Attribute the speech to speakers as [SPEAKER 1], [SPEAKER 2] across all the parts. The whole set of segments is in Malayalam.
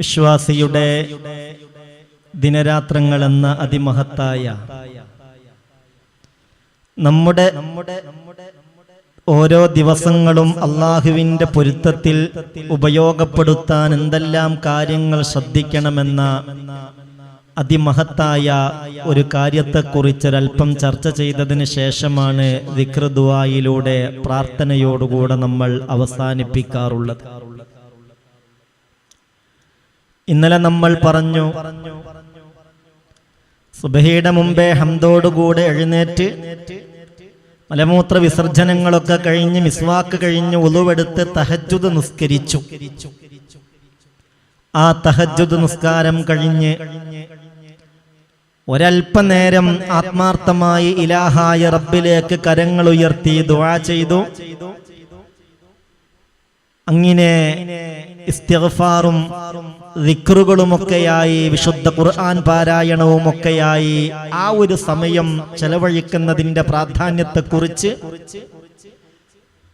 [SPEAKER 1] വിശ്വാസിയുടെ ദിനരാത്രങ്ങൾ എന്ന അതിമഹത്തായ നമ്മുടെ ഓരോ ദിവസങ്ങളും അള്ളാഹുവിന്റെ പൊരുത്തത്തിൽ ഉപയോഗപ്പെടുത്താൻ എന്തെല്ലാം കാര്യങ്ങൾ ശ്രദ്ധിക്കണമെന്ന അതിമഹത്തായ ഒരു കാര്യത്തെക്കുറിച്ചൊരൽപ്പം ചർച്ച ചെയ്തതിന് ശേഷമാണ് വിക്രദുവായിലൂടെ പ്രാർത്ഥനയോടുകൂടെ നമ്മൾ അവസാനിപ്പിക്കാറുള്ളത്. ഇന്നലെ നമ്മൾ പറഞ്ഞു സുബഹിയുടെ മുമ്പേ ഹംദോടുകൂടെ എഴുന്നേറ്റ് മലമൂത്ര വിസർജനങ്ങളൊക്കെ കഴിഞ്ഞ് മിസ്വാക്ക് കഴിഞ്ഞ് ഉളുവെടുത്ത് തഹജുദ് നിസ്കരിച്ചു. ആ തഹജുദ് നിസ്കാരം കഴിഞ്ഞ് ഒരൽപ്പനേരം ആത്മാർത്ഥമായി ഇലാഹായ റബ്ബിലേക്ക് കരങ്ങൾ ഉയർത്തി ദുആ ചെയ്തു. അങ്ങനെ ഇസ്തിഗ്ഫാറും ദിക്റുകളുമൊക്കെയായി വിശുദ്ധ ഖുർആൻ പാരായണവുമൊക്കെയായി ആ ഒരു സമയം ചെലവഴിക്കുന്നതിന്റെ പ്രാധാന്യത്തെക്കുറിച്ച്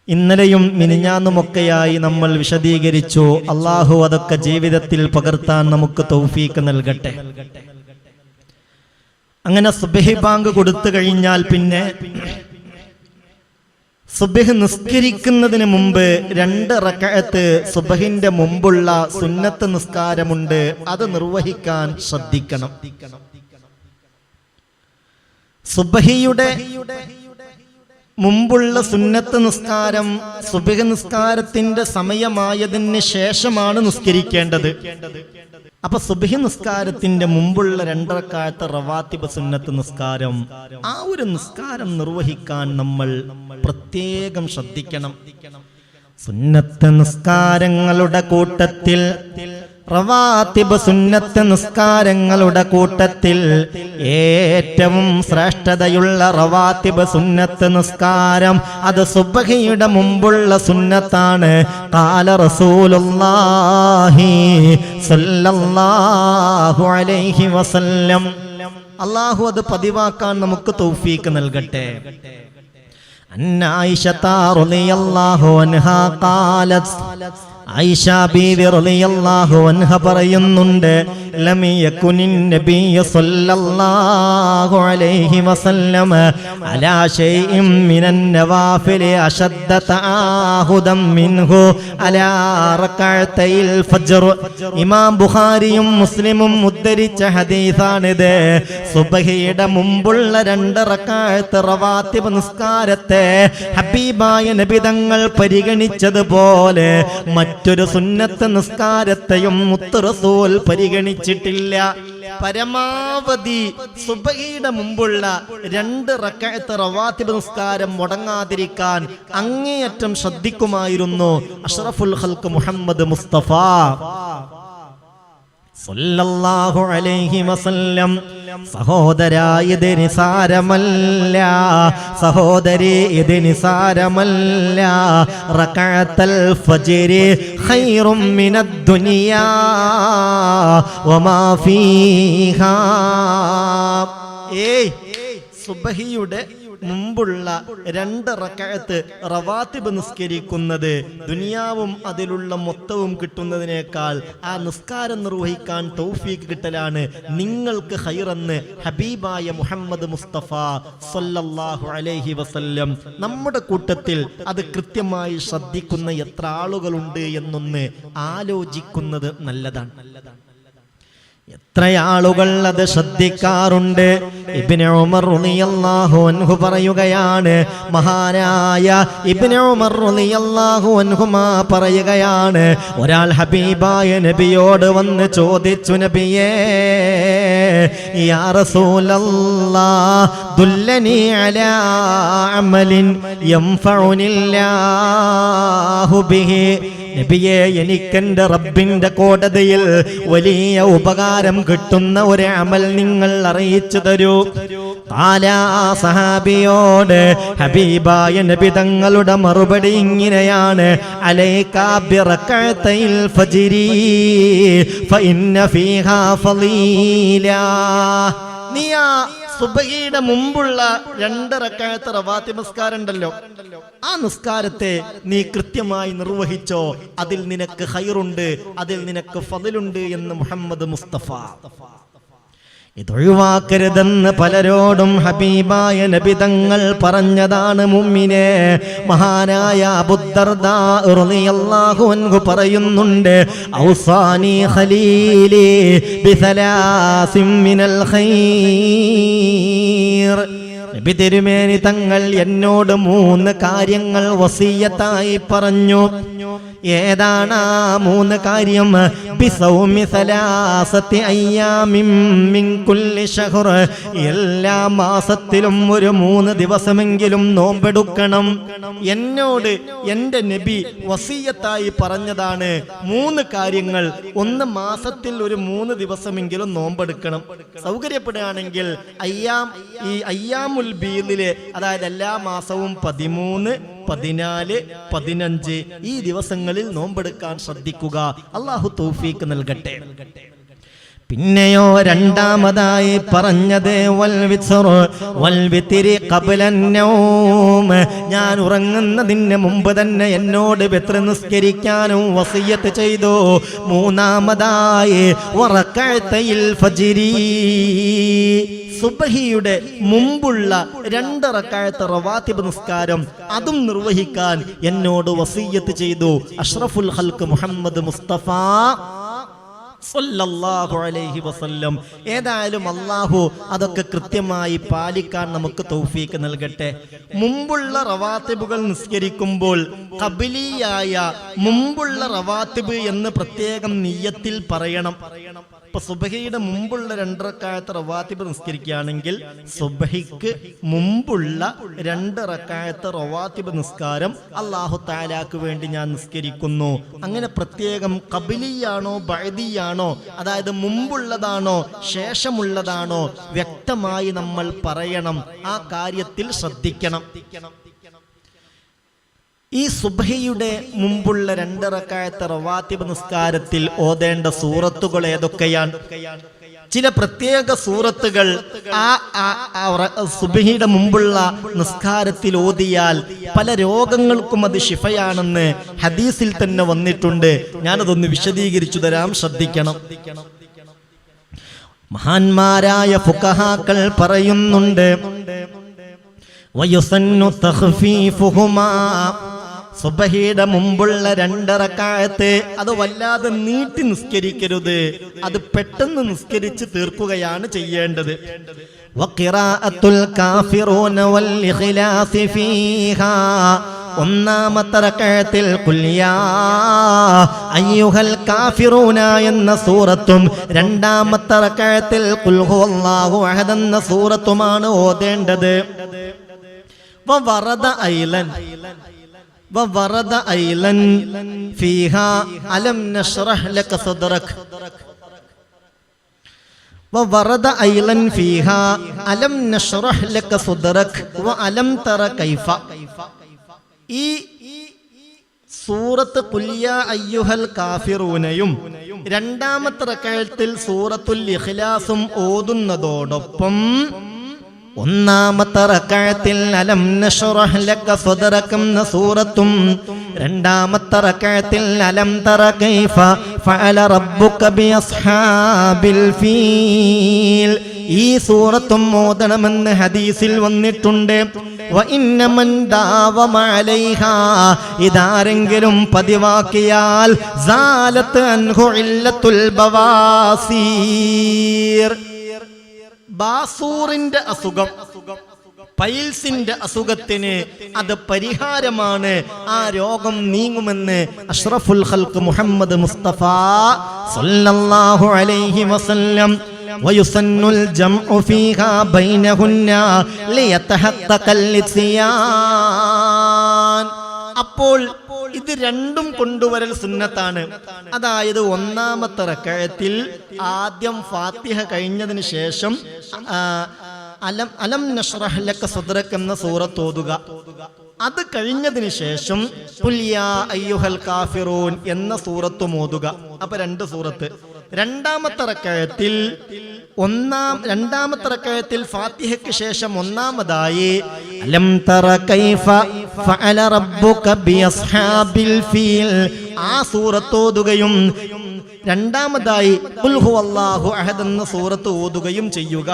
[SPEAKER 1] ഇന്നലെയും മിനിഞ്ഞാന്നുമൊക്കെയായി നമ്മൾ വിശദീകരിച്ചു. അള്ളാഹു അതൊക്കെ ജീവിതത്തിൽ പകർത്താൻ നമുക്ക് തൗഫീക്ക് നൽകട്ടെ. അങ്ങനെ സുബഹി ബാങ്ക് കൊടുത്തു കഴിഞ്ഞാൽ പിന്നെ സുബഹ് നിസ്കരിക്കുന്നതിന് മുമ്പ് രണ്ട് റക്കയത്ത് സുബഹിന്റെ മുമ്പുള്ള സുന്നത്ത് നിസ്കാരമുണ്ട്. അത് നിർവഹിക്കാൻ ശ്രദ്ധിക്കണം. സുബഹിയുടെ മുമ്പുള്ള സുന്നത്ത് നിസ്കാരം സുബഹ് നിസ്കാരത്തിന്റെ സമയമായതിന് ശേഷമാണ് നിസ്കരിക്കേണ്ടത്. അപ്പൊ സുബഹി നിസ്കാരത്തിന്റെ മുമ്പുള്ള രണ്ടരക്കാലത്തെ റവാത്തിബ സുന്നത്ത് നിസ്കാരം ആ ഒരു നിസ്കാരം നിർവഹിക്കാൻ നമ്മൾ പ്രത്യേകം ശ്രദ്ധിക്കണം. സുന്നത്ത് നിസ്കാരങ്ങളുടെ കൂട്ടത്തിൽ റവാത്തിബ് സുന്നത്ത് നിസ്കാരങ്ങളുടെ കൂട്ടത്തിൽ ഏറ്റവും ശ്രേഷ്ഠതയുള്ള റവാത്തിബ് സുന്നത്ത് നിസ്കാരം അത് സുബഹിയുടെ മുമ്പുള്ള സുന്നത്താണ്. കാല റസൂലുള്ളാഹി സല്ലല്ലാഹു അലൈഹി വസല്ലം. അള്ളാഹു അത് പതിവാക്കാൻ നമുക്ക് തൗഫീക്ക് നൽകട്ടെ. അന്ന ആയിഷത റളിയല്ലാഹു അൻഹാ ഖാലത്. അൻഹ പറയുന്നുണ്ട് ഇമാം ബുഖാരിയും മുസ്ലിമും ഉദ്ധരിച്ച ഹദീസാണിത് സുബഹിയുടെ മുമ്പുള്ള രണ്ട് റക്അത്ത് റവാത്തിബ് നിസ്കാരത്തെ ഹബീബായ നബിതങ്ങൾ പരിഗണിച്ചതുപോലെ മറ്റൊരു സുന്നത്ത് നിസ്കാരത്തെയും മുത്തുറസൂൽ പരിഗണിച്ചിട്ടില്ല. പരമാവധി സുബഹിയുടെ മുമ്പുള്ള രണ്ട് റക്കായത്ത് റവാത്തിബ് നിസ്കാരം മുടങ്ങാതിരിക്കാൻ അങ്ങേയറ്റം ശ്രദ്ധിക്കുമായിരുന്നു അഷറഫുൽ ഹൽക്ക് മുഹമ്മദ് മുസ്തഫ. സല്ലല്ലാഹു അലൈഹി വസല്ലം സഹോദരാ ഇത് നിസാരമല്ല സഹോദരി ഇത് നിസാരമല്ല. റകഅത്തൽ ഫജ്രി ഖൈറും മിനദ് ദുനിയാ വമാ ഫീഹാ. ഏയ് സുബഹിയുടെ മുമ്പുള്ള രണ്ട് റക്കയത്ത് റവാത്തിബ് നിസ്കരിക്കുന്നത് ദുനിയാവും അതിലുള്ള മൊത്തവും കിട്ടുന്നതിനേക്കാൾ ആ നിസ്കാരം നിർവഹിക്കാൻ തൗഫീക്ക് കിട്ടലാണ്. നിങ്ങൾക്ക് ഹൈറെന്ന് ഹബീബായ മുഹമ്മദ് മുസ്തഫ സല്ലല്ലാഹു അലൈഹി വസല്ലം. നമ്മുടെ കൂട്ടത്തിൽ അത് കൃത്യമായി ശ്രദ്ധിക്കുന്ന എത്ര ആളുകളുണ്ട് എന്നൊന്ന് ആലോചിക്കുന്നത് നല്ലതാണ്. എത്ര ആളുകൾ അത് ശ്രദ്ധിക്കാറുണ്ട്? ഇബ്നു ഉമർ അൻഹു പറയുകയാണ് മഹാനായ ഇബ്നു ഉമർ അൻഹുമാ പറയുകയാണ് ഒരാൾ ഹബീബായ നബിയോട് വന്ന് ചോദിച്ചു നബിയേ യാ റസൂലല്ലാ ദുല്ലനി അലാ ബിഹി. നബിയെ എനിക്കെന്റെ റബ്ബിന്റെ കോടതിയിൽ വലിയ ഉപകാരം കിട്ടുന്ന ഒരു അമൽ നിങ്ങൾ അറിയിച്ചു തരൂ. സഹാബിയോട് ഹബീബായ നബി തങ്ങളുടെ മറുപടി ഇങ്ങനെയാണ്. അലൈകാ ബിറകഅത്തൈൽ ഫജ്രി ഫഇന്ന ഫീഹാ ഫളീല നീ ആ സുബഹിയുടെ മുമ്പുള്ള രണ്ട് റക്കായത്തെ റവാത്തി നിസ്കാരം ഉണ്ടല്ലോ ആ നിസ്കാരത്തെ നീ കൃത്യമായി നിർവഹിച്ചോ. അതിൽ നിനക്ക് ഹൈറുണ്ട് അതിൽ നിനക്ക് ഫതിലുണ്ട് എന്ന് മുഹമ്മദ് മുസ്തഫ. ഇതൊഴിവാക്കരുതെന്ന് പലരോടും ഹബീബായ നബി തങ്ങൾ പറഞ്ഞതാണ് മുമ്മിനെ. മഹാനായ അബുദ്ദർദാഹു പറയുന്നുണ്ട് ഔസാനി ഖലീലി ഖൈർ. നബി തിരുമേനി തങ്ങൾ എന്നോട് മൂന്ന് കാര്യങ്ങൾ വസീയത്തായി പറഞ്ഞു. ഏതാണ് ആ മൂന്ന് കാര്യം? എല്ലാ മാസത്തിലും ഒരു മൂന്ന് ദിവസമെങ്കിലും നോമ്പെടുക്കണം. എന്നോട് എന്റെ നബി വസീയത്തായി പറഞ്ഞതാണ് മൂന്ന് കാര്യങ്ങൾ. ഒന്ന് മാസത്തിൽ ഒരു മൂന്ന് ദിവസമെങ്കിലും നോമ്പെടുക്കണം. സൗകര്യപ്പെടുകയാണെങ്കിൽ അയ്യാം ഈ അയ്യാമുൽ ബീദിലെ അതായത് എല്ലാ മാസവും പതിമൂന്ന് പതിനാല് പതിനഞ്ച് ഈ ദിവസങ്ങളിൽ നോമ്പെടുക്കാൻ ശ്രദ്ധിക്കുക. അള്ളാഹു തൗഫീക്ക് നൽകട്ടെ. പിന്നെയോ രണ്ടാമതായി പറഞ്ഞത്. ഞാൻ ഉറങ്ങുന്നതിന് മുമ്പ് തന്നെ എന്നോട് വെത്ര നിസ്കരിക്കാനും വസീയത്ത് ചെയ്തു. മൂന്നാമതായി വറക്കഅത്തയിൽ ഫജ്രി. സുബഹിയുടെ മുമ്പുള്ള രണ്ട് റക്കായത്തെ റവാത്തിബ് നിസ്കാരം അതും നിർവഹിക്കാൻ എന്നോട് വസീയത്ത് ചെയ്തു. അഷ്റഫുൽ ഹൽക്ക് മുഹമ്മദ് മുസ്തഫ. സല്ലല്ലാഹു അലൈഹി വസല്ലം. ഏതായാലും അള്ളാഹു അതൊക്കെ കൃത്യമായി പാലിക്കാൻ നമുക്ക് തൗഫീക്ക് നൽകട്ടെ. മുമ്പുള്ള റവാത്തിബുകൾ നിസ്കരിക്കുമ്പോൾ കബിലിയായ മുമ്പുള്ള റവാത്തിബ് എന്ന് പ്രത്യേകം നീയത്തിൽ പറയണം. ഇപ്പൊ സുബഹിയുടെ മുമ്പുള്ള രണ്ടറക്കായത്ത് റവാത്തിബ് നിസ്കരിക്കുകയാണെങ്കിൽ സുബഹിക്ക് മുമ്പുള്ള രണ്ടറക്കായത്തെ റവാത്തിബ് നിസ്കാരം അള്ളാഹു താലാക്ക് വേണ്ടി ഞാൻ നിസ്കരിക്കുന്നു. അങ്ങനെ പ്രത്യേകം കബിലിയാണോ ബഴതിയാണോ അതായത് മുമ്പുള്ളതാണോ ശേഷമുള്ളതാണോ വ്യക്തമായി നമ്മൾ പറയണം. ആ കാര്യത്തിൽ ശ്രദ്ധിക്കണം. ഈ സുബഹിയുടെ മുമ്പുള്ള രണ്ടിറക്കായത്തെ റവാത്തിബ് നിസ്കാരത്തിൽ ഓതേണ്ട സൂറത്തുകൾ ഏതൊക്കെയാണ്? ചില പ്രത്യേക സൂറത്തുകൾ ആ സുബഹിയുടെ മുമ്പുള്ള നിസ്കാരത്തിൽ ഓതിയാൽ പല രോഗങ്ങൾക്കും അത് ശിഫയാണെന്ന് ഹദീസിൽ തന്നെ വന്നിട്ടുണ്ട്. ഞാനതൊന്ന് വിശദീകരിച്ചു തരാം ശ്രദ്ധിക്കണം. മഹാന്മാരായ ഫുഖഹാക്കൾ പറയുന്നുണ്ട് വയുസന്നു തഖ്ഫീഫുഹുമാ സുബഹിയുടെ മുമ്പുള്ള രണ്ടറക്കായത്ത് അത് വല്ലാതെ നീട്ടി നിസ്കരിക്കരുത്. അത് പെട്ടെന്ന് നിസ്കരിച്ച് തീർക്കുകയാണ് ചെയ്യേണ്ടത്. ഒന്നാമത്തെ റക്കഴത്തിൽ അയ്യുഹൽ കാഫിറൂന എന്ന സൂറത്തും രണ്ടാമത്തെ റക്കഴത്തിൽ കുൽഹു അല്ലാഹു അഹദ് എന്ന സൂറത്തുമാണ് ഓതേണ്ടത്. വറദ ഐലൻ. വറദ ഐലൻ ഫീഹാ അലം നഷ്റഹ് ലക സദ്റക് وورد أيضا فيها ألم نشرح لك صدرك وألم تر كيف ഈ സൂറത്ത് കുല്യ അയ്യുഹൽ കാഫിറൂനയും രണ്ടാമത്തെ റക്കഴത്തിൽ സൂറത്തുൽ ഇഖ്ലാസും ഓതുന്നതോടൊപ്പം ഒന്നാമത്തെ റക്കഴത്തിൽ അലം നഷ്റഹ് ലക സദറക സൂറത്തും രണ്ടാമത്തെ റക്കഴത്തിൽ അലം തറ കൈഫ ഫഅല റബ്ബുക ബി ഫീൽ. ഈ സൂറത്തും മോദണമെന്ന് ഹദീസിൽ വന്നിട്ടുണ്ട്. ഇതാരെങ്കിലും പതിവാക്കിയാൽ ബാസൂറിന്റെ അസുഖം പൈൽസിന്റെ അസുഖത്തിന് അത് പരിഹാരമാണ് ആ രോഗം നീങ്ങുമെന്ന് അഷ്റഫുൽ ഖൽക്ക് മുഹമ്മദ് മുസ്തഫ സല്ലല്ലാഹു അലൈഹി വസല്ലം ويسن الجمع فيها بينهن ليتحقق الاتيان അപ്പോൾ ഇത് രണ്ടും കൊണ്ടുവരൽ സുന്നത്താണ്. അതായത് ഒന്നാമത്തെ റക്കഴത്തിൽ ആദ്യം ഫാത്തിഹ കഴിഞ്ഞതിന് ശേഷം അലം അലം നഷ്റഹ്ലക്ക ലക സദ്റക് എന്ന സൂറത്ത് ഓതുക. അത് കഴിഞ്ഞതിന് ശേഷം പുല്യാ അയ്യുഹൽ കാഫിറൂൻ എന്ന സൂറത്തും ഓതുക. അപ്പൊ രണ്ട് സൂറത്ത്. രണ്ടാമത്തെ റക്കായത്തിൽ ഒന്നാം രണ്ടാമത്തെ റക്കായത്തിൽ ഫാത്തിഹയ്ക്ക് ശേഷം ഒന്നാമതായി അലം തറ കൈഫ ഫഅല റബ്ബുക ബിഅസ്ഹാബിൽ ഫീൽ. ആ സൂറത്ത് ഓതുകയും രണ്ടാമതായി ഹുവല്ലാഹു അഹദ് എന്ന സൂറത്ത് ഓതുകയും ചെയ്യുക.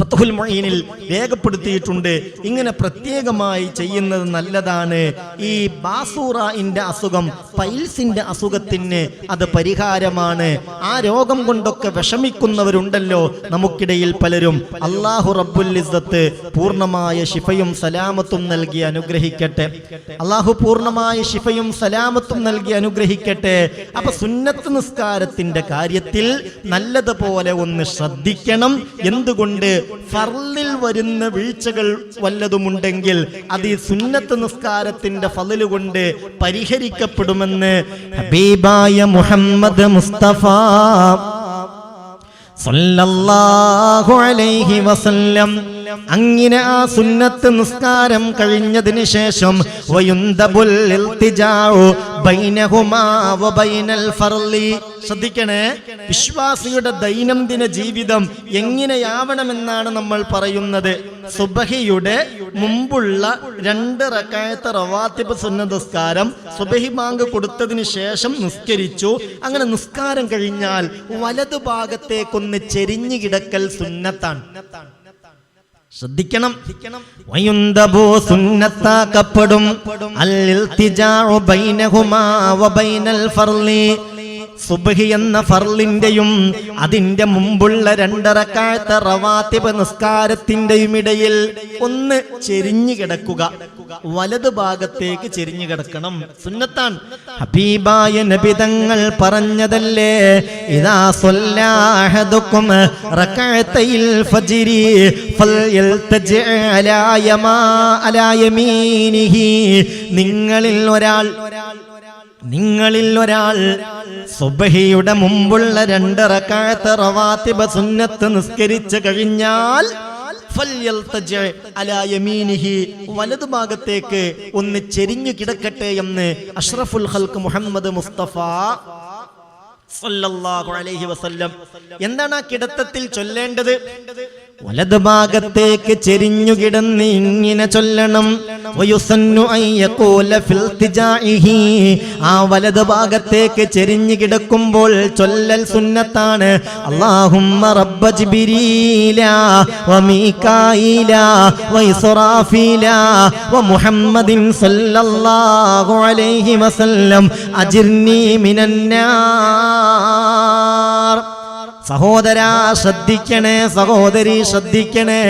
[SPEAKER 1] ഫത്തുഹുൽ മൊയ്നിൽ രേഖപ്പെടുത്തിയിട്ടുണ്ട്. ഇങ്ങനെ പ്രത്യേകമായി ചെയ്യുന്നത് നല്ലതാണ്. ഈ ബാസൂറയിന്റെ അസുഖം പൈൽസിന്റെ അസുഖത്തിന് അത് പരിഹാരമാണ്. ആ രോഗം കൊണ്ടൊക്കെ വിഷമിക്കുന്നവരുണ്ടല്ലോ നമുക്കിടയിൽ പലരും. അള്ളാഹു റബ്ബുൽ ഇസ്സത്ത് പൂർണമായ ശിഫയും സലാമത്തും നൽകി അനുഗ്രഹിക്കട്ടെ. അള്ളാഹു പൂർണമായ ശിഫയും സലാമത്തും നൽകി അനുഗ്രഹിക്കട്ടെ. അപ്പൊ സുന്നത്ത് നിസ്കാരത്തിന്റെ കാര്യത്തിൽ നല്ലതുപോലെ ഒന്ന് ശ്രദ്ധിക്കണം. എന്തുകൊണ്ട്? ഫർലിൽ വരുന്ന വീഴ്ചകൾ വല്ലതുമുണ്ടെങ്കിൽ അത് ഈ സുന്നത്ത് നിസ്കാരത്തിന്റെ ഫലിൽ കൊണ്ട് പരിഹരിക്കപ്പെടുമെന്ന് ഹബീബായ മുഹമ്മദ് മുസ്തഫ സല്ലല്ലാഹു അലൈഹി വസല്ലം അങ്ങനെ ആ സുന്നത്ത് നിസ്കാരം കഴിഞ്ഞതിന് ശേഷം ശ്രദ്ധിക്കണേ വിശ്വാസിയുടെ ദൈനംദിന ജീവിതം എങ്ങനെയാവണമെന്നാണ് നമ്മൾ പറയുന്നത്. സുബഹിയുടെ മുമ്പുള്ള രണ്ട് റക്കായത്തെ റവാത്തിബ് സുന്ന നിസ്കാരം സുബഹി ബാങ്ക് കൊടുത്തതിന് ശേഷം നിസ്കരിച്ചു. അങ്ങനെ നിസ്കാരം കഴിഞ്ഞാൽ വലതു ഭാഗത്തേക്കൊന്ന് ചെരിഞ്ഞു കിടക്കൽ സുന്നത്താണ്. ശ്രദ്ധിക്കണം. സുന്നത്താക്കപ്പെടും. അൽ ബൈനഹുമാ വബൈനൽ ഫർളി. സുബ്ഹി എന്ന ഫർലിന്റെയും അതിന്റെ മുമ്പുള്ള രണ്ടറക്കാലത്തെ റവാത്തിബ് നിസ്കാരത്തിന്റെയും ഇടയിൽ ഒന്ന് ചെരിഞ്ഞു കിടക്കുക. വലതു ഭാഗത്തേക്ക് ചെരിഞ്ഞു കിടക്കണം. സുന്നത്താൻ ഹബീബായ നബിതങ്ങൾ പറഞ്ഞതല്ലേ? ഇതാ സ്വല്ലാഹദുക്കും റകഅത്തയിൽ ഫജ്രി ഫൽയൽതജി അലാ യമാ അലാ നിങ്ങളിൽ ഒരാൾ നിങ്ങളിൽ ഒരാൾ സുബഹിയുടെ മുമ്പുള്ള രണ്ട് റക്കായത്ത് റവാത്തിബ സുന്നത്ത് നിസ്കരിച്ചു കഴിഞ്ഞാൽ വലതു ഭാഗത്തേക്ക് ഒന്ന് ചെരിഞ്ഞു കിടക്കട്ടെ എന്ന് അഷ്റഫുൽ ഹൽക്ക് മുഹമ്മദ് മുസ്തഫ സല്ലല്ലാഹു അലൈഹി വസല്ലം. എന്താണ് ആ കിടത്തത്തിൽ ചൊല്ലേണ്ടത്? വലത് ഭാഗത്തേക്ക് ചെരിഞ്ഞു കിടന്ന് ഇങ്ങനെ ചൊല്ലണം. ആ വലത് ഭാഗത്തേക്ക് ചെരിഞ്ഞു കിടക്കുമ്പോൾ ചൊല്ലൽ സുന്നത്താണ്. അല്ലാഹുമ്മ റബ്ബ സല്ലല്ലാഹു അലൈഹി വസല്ലം. സഹോദരാ ശ്രദ്ധിക്കണേ സഹോദരി ശ്രദ്ധിക്കണേ.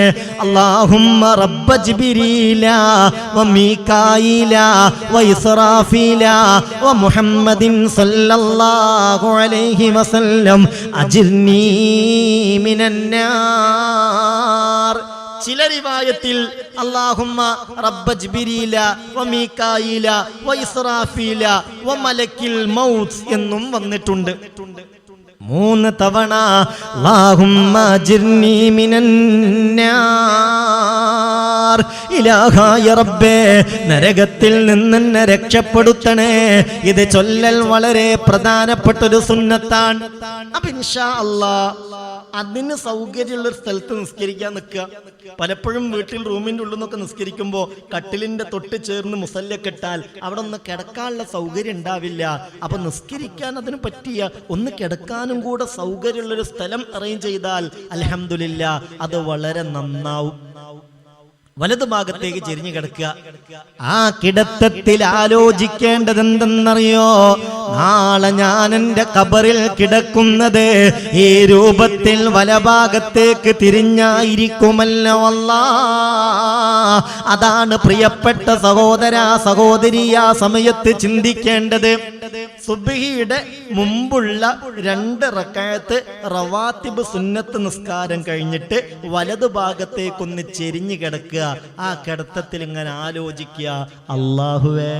[SPEAKER 1] അല്ലാഹുമ്മ റബ്ബ ജിബ്രീല വമീകായില വ വമുഹമ്മദിൻ സല്ലല്ലാഹു അലൈഹി വസല്ലം അജിർനീ മിനന്നാർ ചില റിവായത്തിൽ അല്ലാഹുമ്മ റബ്ബ ജിബ്രീല വമീകായില വ വമലക്കിൽ മൗത്ത് എന്നും വന്നിട്ടുണ്ട്. മൂന്ന് തവണ അല്ലാഹുമ്മ ജിർനി ഇലാഹായ റബ്ബേ നരകത്തിൽ നിന്ന് എന്നെ രക്ഷപ്പെടുത്തണേ. ഇത് ചൊല്ലൽ വളരെ പ്രധാനപ്പെട്ട ഒരു സുന്നത്താണ് അതിന് സൗകര്യമുള്ള ഒരു സ്ഥലത്ത് നിസ്കരിക്കാൻ നിൽക്കുക. പലപ്പോഴും വീട്ടിൽ റൂമിന്റെ ഉള്ളിൽ നിന്നൊക്കെ നിസ്കരിക്കുമ്പോൾ കട്ടിലിന്റെ തൊട്ട് ചേർന്ന് മുസല്ലൊക്കെ ഇട്ടാൽ അവിടെ ഒന്ന് കിടക്കാനുള്ള സൗകര്യം ഉണ്ടാവില്ല. അപ്പൊ നിസ്കരിക്കാൻ അതിന് പറ്റിയ ഒന്ന് കിടക്കാനും കൂടെ സൗകര്യമുള്ള ഒരു സ്ഥലം അറേഞ്ച് ചെയ്താൽ അലഹമില്ല അത് വളരെ നന്നാവും. വലതു ഭാഗത്തേക്ക് ചെരിഞ്ഞു കിടക്കുക. ആ കിടത്തത്തിൽ ആലോചിക്കേണ്ടത് എന്തെന്നറിയോ നാളെ ഞാൻ എന്റെ കബറിൽ കിടക്കുന്നത് ഈ രൂപത്തിൽ വലഭാഗത്തേക്ക് തിരിഞ്ഞായിരിക്കുമല്ലോ അല്ല. അതാണ് പ്രിയപ്പെട്ട സഹോദര സഹോദരി ആ സമയത്ത് ചിന്തിക്കേണ്ടത്. സുബഹിയുടെ മുമ്പുള്ള രണ്ട് റക്കായത്ത് റവാത്തിബ് സുന്നത്ത് നിസ്കാരം കഴിഞ്ഞിട്ട് വലതു ഭാഗത്തേക്കൊന്ന് ചെരിഞ്ഞു കിടക്കുക. ആ കിടത്തത്തിൽ ഇങ്ങനെ ആലോചിക്കുക. അള്ളാഹുവേ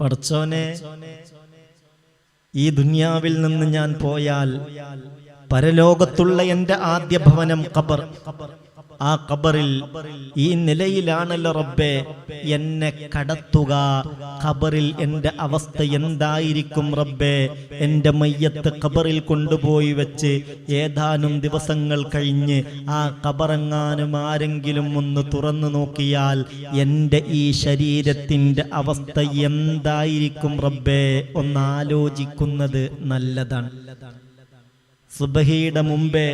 [SPEAKER 1] പഠിച്ചോനെ ഈ ദുനിയാവിൽ നിന്ന് ഞാൻ പോയാൽ പരലോകത്തുള്ള എന്റെ ആദ്യ ഭവനം ഖബർ. ആ ഖബറിൽ ഈ നിലയിലാണല്ലോ റബ്ബെ എന്നെ കടത്തുക. ഖബറിൽ എന്റെ അവസ്ഥ എന്തായിരിക്കും റബ്ബെ? എന്റെ മയ്യത്ത് ഖബറിൽ കൊണ്ടുപോയി വെച്ച് ഏതാനും ദിവസങ്ങൾ കഴിഞ്ഞ് ആ ഖബറങ്ങാനും ആരെങ്കിലും ഒന്ന് തുറന്നു നോക്കിയാൽ എന്റെ ഈ ശരീരത്തിന്റെ അവസ്ഥ എന്തായിരിക്കും റബ്ബെ? ഒന്ന് ആലോചിക്കുന്നത് നല്ലതാണ്. സുബഹിയുടെ മുമ്പേ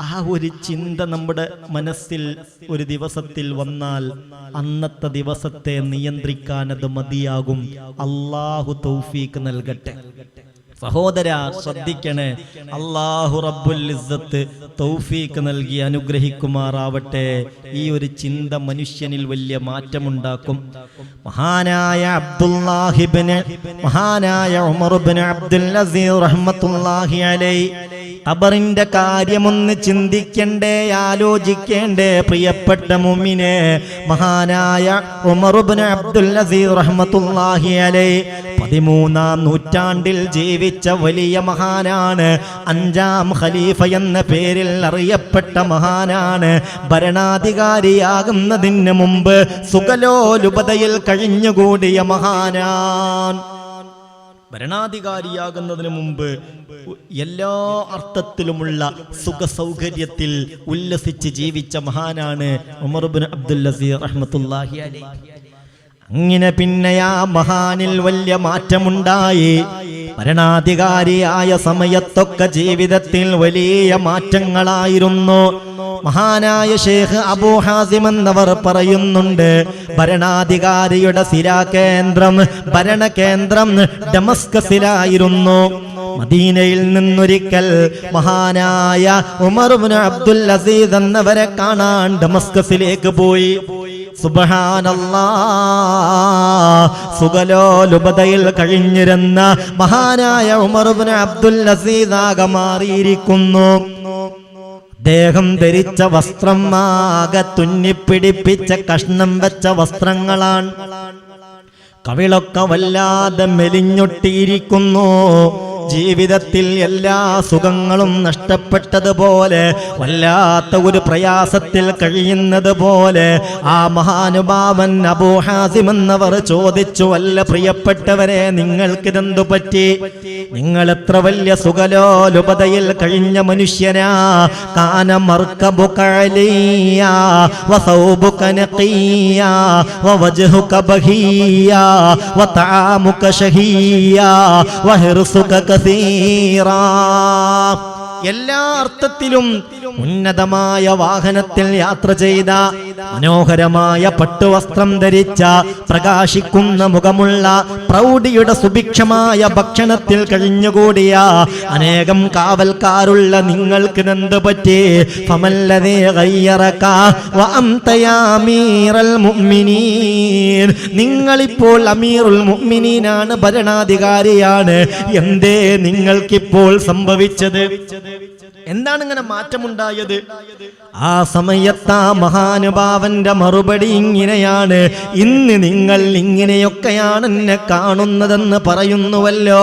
[SPEAKER 1] ആ ഒരു ചിന്ത നമ്മുടെ മനസ്സിൽ ഒരു ദിവസത്തിൽ വന്നാൽ അന്നത്തെ ദിവസത്തെ നിയന്ത്രിക്കാൻ അത് മതിയാകും. അള്ളാഹു തൗഫീക്ക് നൽകട്ടെ. സഹോദര ശ്രദ്ധിക്കണേ. അള്ളാഹു റബ്ബുൽ ഇസ്സത്ത് തൗഫീക്ക് നൽകി അനുഗ്രഹിക്കുമാറാവട്ടെ. ഈ ഒരു ചിന്ത മനുഷ്യനിൽ വലിയ മാറ്റമുണ്ടാക്കും. മഹാനായ അബ്ദുല്ലാഹിബിന് മഹാനായ ഉമർബിന് അബ്ദുൽ നസീർ റഹ്മത്തുല്ലാഹി അലൈ ഖബറിന്റെ കാര്യമൊന്ന് ചിന്തിക്കണ്ടേ ആലോചിക്കേണ്ടേ പ്രിയപ്പെട്ട മുമ്മിനെ മഹാനായ ഉമറുബിന് അബ്ദുൽ നസീർ റഹ്മത്തുല്ലാഹി അലൈ. പതിമൂന്നാം നൂറ്റാണ്ടിൽ ജീവിച്ച വലിയ മഹാനാണ്. അഞ്ചാം ഖലീഫ എന്ന പേരിൽ അറിയപ്പെട്ട മഹാനാണ്. ഭരണാധികാരിയാകുന്നതിന് മുമ്പ് സുഖലോലുപതയിൽ കഴിഞ്ഞുകൂടിയ മഹാനാൻ. ഭരണാധികാരിയാകുന്നതിന് മുമ്പ് എല്ലാ അർത്ഥത്തിലുമുള്ള സുഖ സൗകര്യത്തിൽ ഉല്ലസിച്ച് ജീവിച്ച മഹാനാണ് ഉമർബിൻ അബ്ദുൽ അലൈഹി. അങ്ങനെ പിന്നെ ആ മഹാനിൽ വലിയ മാറ്റമുണ്ടായി. ഭരണാധികാരിയായ സമയത്തൊക്കെ ജീവിതത്തിൽ വലിയ മാറ്റങ്ങളായിരുന്നു. മഹാനായ ഷേഖ് അബൂ ഹാസിം എന്നവർ പറയുന്നുണ്ട് ഭരണാധികാരിയുടെ സിരാകേന്ദ്രം ഭരണകേന്ദ്രം ഡമസ്കസിലായിരുന്നു. മദീനയിൽ നിന്നൊരിക്കൽ മഹാനായ ഉമർബിൻ അബ്ദുൽ അസീസ് എന്നവരെ കാണാൻ ഡമസ്കസിലേക്ക് പോയി. സുഖലോലുപതയിൽ കഴിഞ്ഞിരുന്ന മഹാനായ ഉമർബിൻ അബ്ദുൽ അസീദാകെ മാറിയിരിക്കുന്നു. അദ്ദേഹം ധരിച്ച വസ്ത്രം ആകെ തുന്നിപ്പിടിപ്പിച്ച കഷ്ണം വെച്ച വസ്ത്രങ്ങളാണ്. കവിളൊക്കെ വല്ലാതെ മെലിഞ്ഞൊട്ടിയിരിക്കുന്നു. ജീവിതത്തിൽ എല്ലാ സുഖങ്ങളും നഷ്ടപ്പെട്ടതുപോലെ വല്ലാത്ത ഒരു പ്രയാസത്തിൽ കഴിയുന്നത് പോലെ ആ മഹാനുഭാവൻ അബൂഹാസിമെന്നവർ ചോദിച്ചു അല്ല പ്രിയപ്പെട്ടവരെ നിങ്ങൾക്കിതെന്തു പറ്റി? നിങ്ങൾ എത്ര വലിയ സുഖലോലുപതയിൽ കഴിഞ്ഞ മനുഷ്യനാ? കാന മർക്കബു കഅലിയ വസൗബുക നഖിയ വവജ്ഹുക ബഹിയ ഷഹിയ വഹിർസുക കസീറാ എല്ലാ അർത്ഥത്തിലും ഉന്നതമായ വാഹനത്തിൽ യാത്ര ചെയ്ത മനോഹരമായ പട്ടുവസ്ത്രം ധരിച്ച പ്രകാശിക്കുന്ന മുഖമുള്ള പ്രൗഢിയുടെ സുഭിക്ഷമായ ഭക്ഷണത്തിൽ കഴിഞ്ഞുകൂടിയ അനേകം കാവൽക്കാരുള്ള നിങ്ങൾക്ക് എന്ത് പറ്റി? നിങ്ങളിപ്പോൾ അമീറുൽ മുഅ്മിനീനാണ് ഭരണാധികാരിയാണ്. എന്തേ നിങ്ങൾക്കിപ്പോൾ സംഭവിച്ചത്? എന്താണ് ഇങ്ങനെ മാറ്റമുണ്ടായത്? ആ സമയത്ത് ആ മഹാനുഭാവന്റെ മറുപടി ഇങ്ങനെയാണ്. ഇന്ന് നിങ്ങൾ ഇങ്ങനെയൊക്കെയാണ് എന്നെ കാണുന്നതെന്ന് പറയുന്നുവല്ലോ.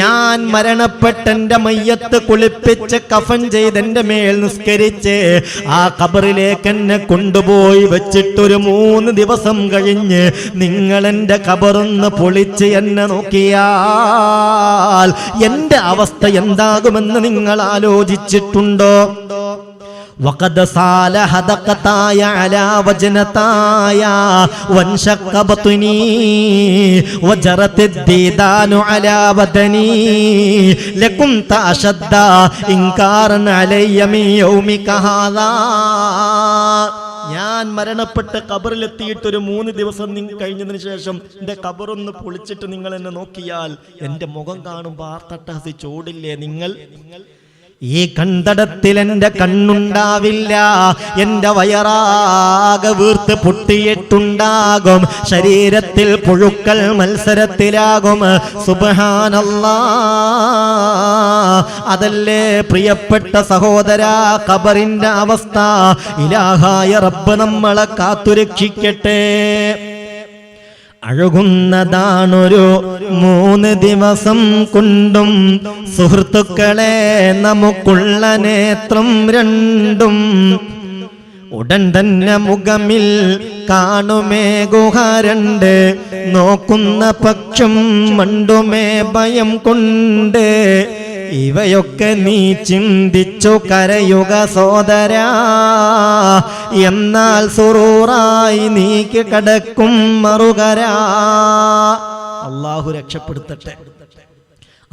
[SPEAKER 1] ഞാൻ മരണപ്പെട്ട എന്റെ മയ്യത്ത് കുളിപ്പിച്ച് കഫൻ ചെയ്ത് എന്റെ മേൽ നിസ്കരിച്ച് ആ കബറിലേക്ക് എന്നെ കൊണ്ടുപോയി വെച്ചിട്ടൊരു മൂന്ന് ദിവസം കഴിഞ്ഞ് നിങ്ങൾ എൻ്റെ ഖബറൊന്ന് പൊളിച്ച് എന്നെ നോക്കിയാൽ എൻ്റെ അവസ്ഥ എന്താകുമെന്ന് നിങ്ങൾ ആലോചിച്ചിട്ടുണ്ടോ وقد صال هدقتاي على وجنتاي وانشق بطني وجرت الديدان على بدني لكنت أشد إنكارا علي من يومك هذا ഞാൻ മരണപ്പെട്ട് കബറിലെത്തിയിട്ട് ഒരു മൂന്ന് ദിവസം നിങ്ങൾ കഴിഞ്ഞതിന് ശേഷം എന്റെ കബറൊന്ന് പൊളിച്ചിട്ട് നിങ്ങൾ എന്നെ നോക്കിയാൽ എന്റെ മുഖം കാണുമ്പോൾ ആർത്തട്ടഹസിച്ചോടില്ലേ ചോടില്ലേ നിങ്ങൾ? ഈ കണ്ടടത്തിൽ എന്റെ കണ്ണുണ്ടാവില്ല. എന്റെ വയറാകെ വീർത്ത് പൊട്ടിയിട്ടുണ്ടാകും. ശരീരത്തിൽ പുഴുക്കൾ മത്സരത്തിലാകും. സുബഹാനല്ലാ. അതല്ലേ പ്രിയപ്പെട്ട സഹോദര കബറിന്റെ അവസ്ഥ. ഇലാഹായ റബ്ബ് നമ്മളെ കാത്തുരക്ഷിക്കട്ടെ. അഴുകുന്നതാണൊരു മൂന്ന് ദിവസം കൊണ്ടും സുഹൃത്തുക്കളെ നമുക്കുള്ള നേത്രം രണ്ടും. ഉടൻ തന്നെ മുഖമിൽ കാണുമേ ഗുഹ രണ്ട്. നോക്കുന്ന പക്ഷം മണ്ടുമേ ഭയം കൊണ്ട് ഇവയൊക്കെ നീ ചിന്തിച്ചു കരയുക സോദരാ. എന്നാൽ സുറൂറായി നീക്ക് കടക്കും മറുകരാ. അള്ളാഹു രക്ഷപ്പെടുത്തട്ടെ.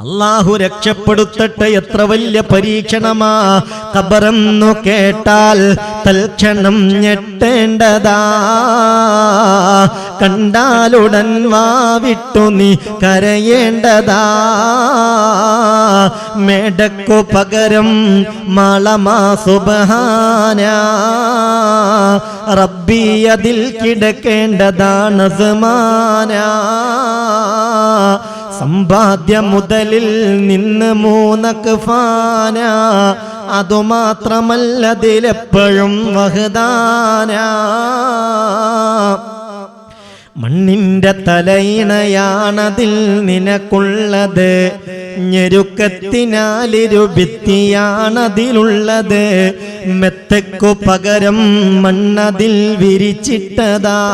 [SPEAKER 1] അള്ളാഹു രക്ഷപ്പെടുത്തട്ടെ എത്ര വലിയ പരീക്ഷണമാ. ഖബറെന്നു കേട്ടാൽ തൽക്ഷണം ഞെട്ടേണ്ടതാ. കണ്ടാലുടൻ വാവിട്ടു നീ കരയേണ്ടതാ. മേടക്കു പകരം മാളമാ സുബഹാന. റബ്ബി അതിൽ കിടക്കേണ്ടതാണ് സമാന. സമ്പാദ്യ മുതലിൽ നിന്ന് മൂന്നക്ക് ഫാന. അതുമാത്രമല്ലതിലെപ്പോഴും വഹദാന. മണ്ണിന്റെ തലയിണയാണതിൽ നിനക്കുള്ളത്. ഞെരുക്കത്തിനാലിരു ഭിത്തിയാണതിലുള്ളത് മെത്തക്കു പകരം മണ്ണതിൽ വിരിച്ചിട്ടതാ.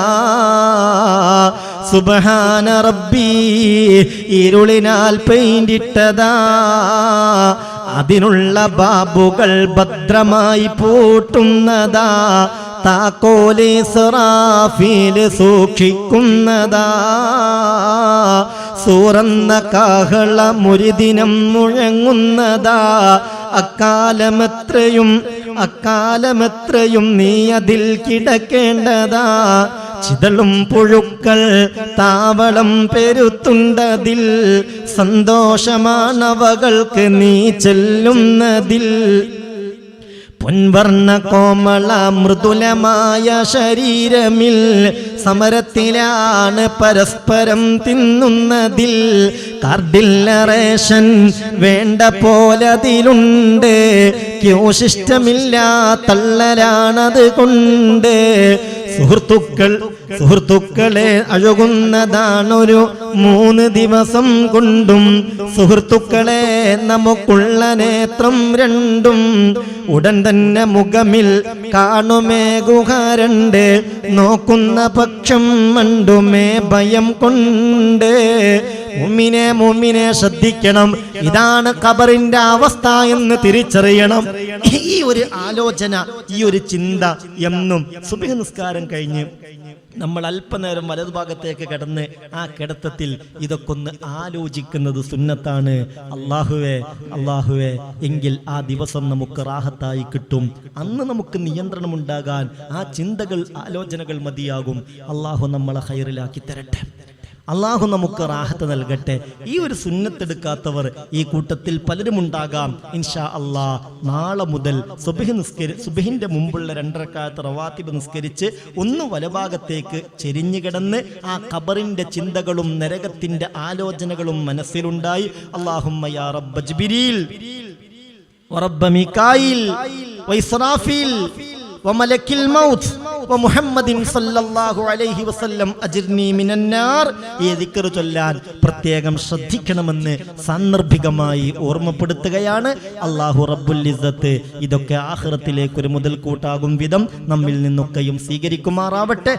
[SPEAKER 1] സുബഹാന റബ്ബി ഇരുളിനാൽ പെയിന്റിട്ടതാ അതിനുള്ള ബാബുകൾ ഭദ്രമായി പൂട്ടുന്നതാ. താക്കോലി സറാഫീൽ സൂക്ഷിക്കുന്നതാ. സൂറന്ന കാഹള മുരിദിനം മുഴങ്ങുന്നതാ. അക്കാലമെത്രയും അക്കാലമെത്രയും നീ അതിൽ കിടക്കേണ്ടതാ. ചിതളും പുഴുക്കൾ താവളം പെരുത്തുണ്ടതിൽ സന്തോഷമാണവകൾക്ക് നീ ചെല്ലുന്നതിൽ. പൊൻവർണ കോമള മൃദുലമായ ശരീരമിൽ സമരത്തിലാണ് പരസ്പരം തിന്നുന്നതിൽ. കാർഡില്ല റേഷൻ വേണ്ട പോലതിലുണ്ട്. ക്യോശിഷ്ടമില്ല തള്ളലാണത് കൊണ്ട് സുഹൃത്തുക്കൾ സുഹൃത്തുക്കളെ അഴുകുന്നതാണൊരു മൂന്ന് ദിവസം കൊണ്ടും സുഹൃത്തുക്കളെ നമുക്കുള്ള നേത്രം രണ്ടും ഉടൻ തന്നെ മുഖമിൽ കാണുമേ ഗുഹ രണ്ട് നോക്കുന്ന പക്ഷം മണ്ടുമേ ഭയം കൊണ്ട്. മുമ്മിനെ മുമ്മിനെ ശ്രദ്ധിക്കണം. ഇതാണ് ഖബറിന്റെ അവസ്ഥ എന്ന് തിരിച്ചറിയണം. ഈ ഒരു ആലോചന ഈ ഒരു ചിന്ത എന്നും സുബിഹ നിസ്കാരം കഴിഞ്ഞ് നമ്മൾ അല്പനേരം വലതുഭാഗത്തേക്ക് കിടന്ന് ആ കിടത്തത്തിൽ ഇതൊക്കെ ഒന്ന് ആലോചിക്കുന്നത് സുന്നത്താണ്. അള്ളാഹുവേ അള്ളാഹുവേ എങ്കിൽ ആ ദിവസം നമുക്ക് റാഹത്തായി കിട്ടും. അന്ന് നമുക്ക് നിയന്ത്രണം ഉണ്ടാകാൻ ആ ചിന്തകൾ ആലോചനകൾ മതിയാകും. അള്ളാഹു നമ്മളെ ഹൈറിലാക്കി തരട്ടെ. അള്ളാഹു നമുക്ക് റാഹത്ത് നൽകട്ടെ ഈ ഒരു സുന്നത്തെടുക്കാത്തവർ ഈ കൂട്ടത്തിൽ പലരും ഉണ്ടാകാം ഇൻഷാ അള്ളാ നാളെ മുതൽ സുബഹി നിസ്കരി സുബഹിന്റെ മുമ്പുള്ള രണ്ടരക്കാലത്ത് റവാത്തിബ് നിസ്കരിച്ച് ഒന്ന് വലഭാഗത്തേക്ക് ചെരിഞ്ഞു കിടന്ന് ആ ഖബറിന്റെ ചിന്തകളും നരകത്തിന്റെ ആലോചനകളും മനസ്സിലുണ്ടായി അള്ളാഹുമ്മ യാ റബ്ബ ജിബിരീൽ ورب ميكائيل وإسرافيل وملك الموت മുഹമ്മദിൻ സല്ലല്ലാഹു അലൈഹി വസല്ലം അജിർനി മിനന്നാർ ഈ ദിക്കറ് ചൊല്ലാൻ പ്രത്യേകം ശ്രദ്ധിക്കണമെന്ന് സാന്ദർഭികമായി ഓർമ്മപ്പെടുത്തുകയാണ്. അള്ളാഹു റബ്ബുൽ ഇസ്സത്ത് ഇതൊക്കെ ആഹ്റത്തിലേക്ക് ഒരു മുതൽക്കൂട്ടാകും വിധം നമ്മിൽ നിന്നൊക്കെയും സ്വീകരിക്കുമാറാവട്ടെ.